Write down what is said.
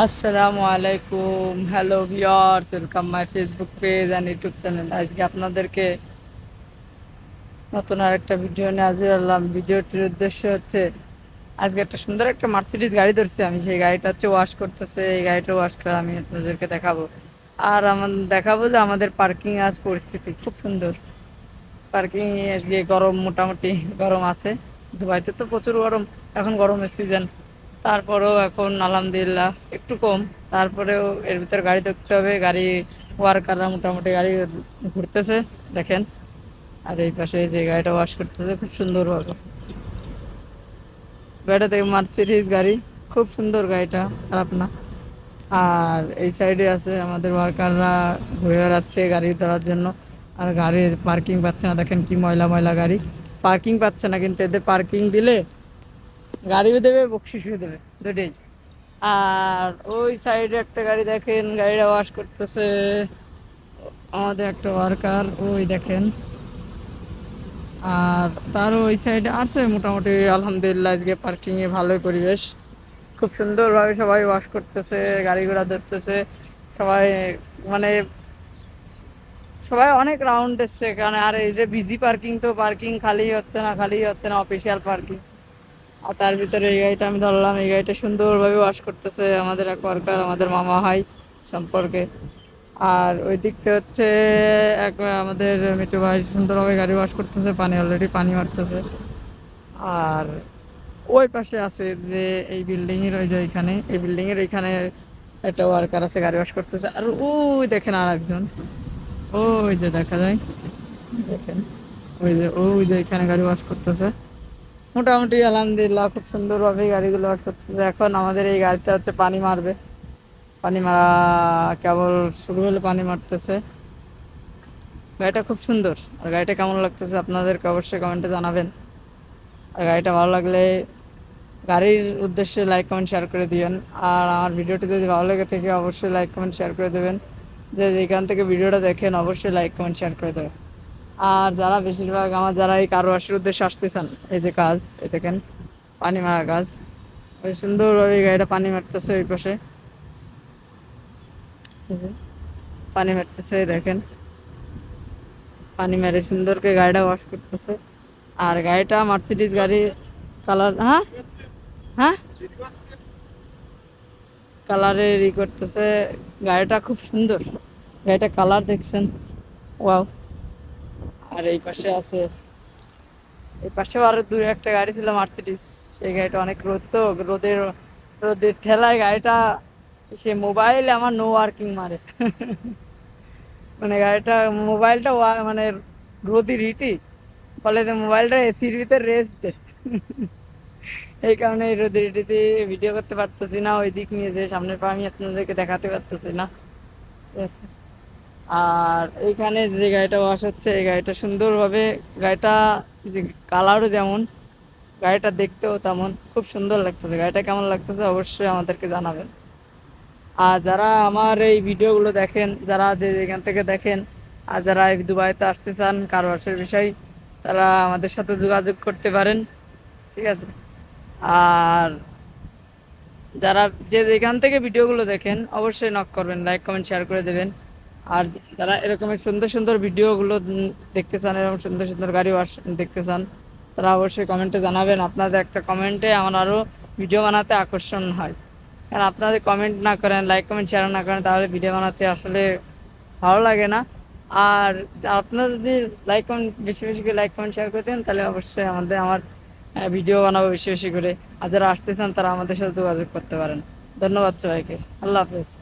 আসসালামু আলাইকুম। Hello viewers welcome my Facebook page and YouTube channel আজকে আপনাদেরকে নতুন আরেকটা ভিডিও নিয়ে হাজির হলাম। ভিডিওটির উদ্দেশ্য হচ্ছে, আজকে একটা সুন্দর একটা মার্সিডিস গাড়ি ধরছি আমি। সেই গাড়িটা হচ্ছে ওয়াশ করতেছে। এই গাড়িটা ওয়াশ করে আমি আপনাদেরকে দেখাবো। আর আমার দেখাবো যে আমাদের পার্কিং আজ পরিস্থিতি খুব সুন্দর। পার্কিং আজকে গরম মোটামুটি গরম আছে। দুবাইতে তো প্রচুর গরম। এখন গরমের সিজন তারপরেও এখন আলহামদুলিল্লাহ একটু কম। তারপরেও এর ভিতরে গাড়ি দেখতে হবে, গাড়ি ওয়ার্কাররা মোটামুটি গাড়ি ঘুরতেছে, দেখেন। আর এই পাশে যে গাড়িটা ওয়াশ করতেছে, খুব সুন্দরভাবে। গাড়িটা থেকে মার্সিডিজ গাড়ি, খুব সুন্দর গাড়িটা, খারাপ না। আর এই সাইডে আছে আমাদের ওয়ার্কাররা ঘুরে বেড়াচ্ছে গাড়ি ধরার জন্য। আর গাড়ি পার্কিং পাচ্ছে না, দেখেন কি ময়লা ময়লা গাড়ি। পার্কিং পাচ্ছে না, কিন্তু এদের পার্কিং দিলে গাড়িও দেবে বকশিসও দেবে, দুটোই। আর ওই সাইডে একটা গাড়ি দেখেন, গাড়িটা ওয়াশ করতেছে। আমাদের একটা ওয়ার্কার ওই দেখেন। আর তারও ওই সাইডে আছে মোটামুটি, আলহামদুলিল্লাহ, আজকে পার্কিংয়ে ভালোই পরিবেশ। খুব সুন্দরভাবে সবাই ওয়াশ করতেছে, গাড়ি ঘোড়া ধরতেছে। সবাই মানে সবাই অনেক রাউন্ড এসছে এখানে। আর এই যে বিজি পার্কিং তো পার্কিং খালি হচ্ছে না, খালি হচ্ছে না অফিসিয়াল পার্কিং আর তার ভিতরে এই গাড়িটা আমি ধরলাম, এই গাড়িটা সুন্দরভাবে ওয়াশ করতেছে আমাদের এক ওয়ার্কার আমাদের মামা ভাই সম্পর্কে। আর ওই দিকতে হচ্ছে এক, আমাদের মিটু ভাই সুন্দরভাবে গাড়ি ওয়াশ করতেছে, পানি অলরেডি পানি মারতেছে। আর ওই পাশে আছে যে এই বিল্ডিংয়ের ওই যে এখানে এই বিল্ডিংয়ের এর এখানে একটা ওয়ার্কার আছে গাড়ি ওয়াশ করতেছে। আর ওই দেখেন আর একজন ওই যে দেখা যায়, দেখেন, ওই যে ওই যে এখানে গাড়ি ওয়াশ করতেছে। মোটামুটি আলহামদুলিল্লাহ, খুব সুন্দরভাবে গাড়িগুলো ওয়াশ করতেছে এখন আমাদের এই গাড়িটা হচ্ছে পানি মারবে। পানি মারা, কেবল শুরু হলে পানি মারতেছে। গাড়িটা খুব সুন্দর। আর গাড়িটা কেমন লাগতেছে আপনাদেরকে অবশ্যই কমেন্টে জানাবেন। আর গাড়িটা ভালো লাগলে গাড়ির উদ্দেশ্যে লাইক কমেন্ট শেয়ার করে দিবেন। আর আমার ভিডিওটি যদি ভালো লেগে থাকে, অবশ্যই লাইক কমেন্ট শেয়ার করে দেবেন। যে যেখান থেকে ভিডিওটা দেখেন, অবশ্যই লাইক কমেন্ট শেয়ার করে দেবেন। আর যারা বেশিরভাগ আমার যারা এই কারও উদ্দেশ্যে আসতেছেন, এই যে কাজ, এই দেখেন, পানি মারা কাজ। ওই সুন্দরভাবে গাড়িটা পানি মারতেছে ওই পাশে। পানি মারতেছে দেখেন। পানি মেরে সুন্দরকে গাড়িটা ওয়াশ করতেছে। আর গাড়িটা মার্সিডিজ গাড়ি কালার হ্যাঁ? হ্যাঁ? কালারে ই করতেছে। গাড়িটা খুব সুন্দর। গাড়িটা কালার দেখছেন? ওয়াও আর এই পাশে আছে। এই পাশেও আরও দূরে একটা গাড়ি ছিল মার্সিডিস সেই গাড়িটা অনেক রোদ তো, রোদের রোদের ঠেলায় গাড়িটা, সে মোবাইল আমার নো ওয়ার্কিং মারে। মানে গাড়িটা, মোবাইলটা মানে রোদি হিটই ফলে মোবাইলটা এসির ভিতরে রেস্ট এই কারণে এই রোদের হিটিতে ভিডিও করতে পারতেছি না, ওই দিক নিয়ে যে সামনের পা আমি আপনাদেরকে দেখাতে পারতেছি না। ঠিক আছে। আর এইখানে যে গাড়িটা ওয়াশ হচ্ছে, এই গাড়িটা সুন্দরভাবে, গাড়িটা যে কালারও যেমন, গাড়িটা দেখতেও তেমন, খুব সুন্দর লাগতেছে। গাড়িটা কেমন লাগতেছে অবশ্যই আমাদেরকে জানাবেন। আর যারা আমার এই ভিডিওগুলো দেখেন, যারা যে এখান থেকে দেখেন, আর যারা দুবাইতে আসতে চান, কারও আসার বিষয়, তারা আমাদের সাথে যোগাযোগ করতে পারেন, ঠিক আছে? আর যারা যে যেখান থেকে ভিডিওগুলো দেখেন, অবশ্যই নক করবেন লাইক কমেন্ট শেয়ার করে দেবেন। আর যারা এরকমের সুন্দর সুন্দর ভিডিওগুলো দেখতে চান, এরকম সুন্দর সুন্দর গাড়ি দেখতে চান, তারা অবশ্যই কমেন্টে জানাবেন। আপনাদের একটা কমেন্টে আমার আরও ভিডিও বানাতে আকর্ষণ হয়। কারণ আপনাদের কমেন্ট না করেন লাইক কমেন্ট শেয়ার না করেন, তাহলে ভিডিও বানাতে আসলে ভালো লাগে না। আর আপনারা যদি লাইক কমেন্ট বেশি বেশি করে লাইক কমেন্ট শেয়ার করে দেন, তাহলে অবশ্যই আমাদের, আমার ভিডিও বানাবো বেশি বেশি করে। আর যারা আসতে চান, তারা আমাদের সাথে যোগাযোগ করতে পারেন। ধন্যবাদ সবাইকে। আল্লাহ হাফেজ।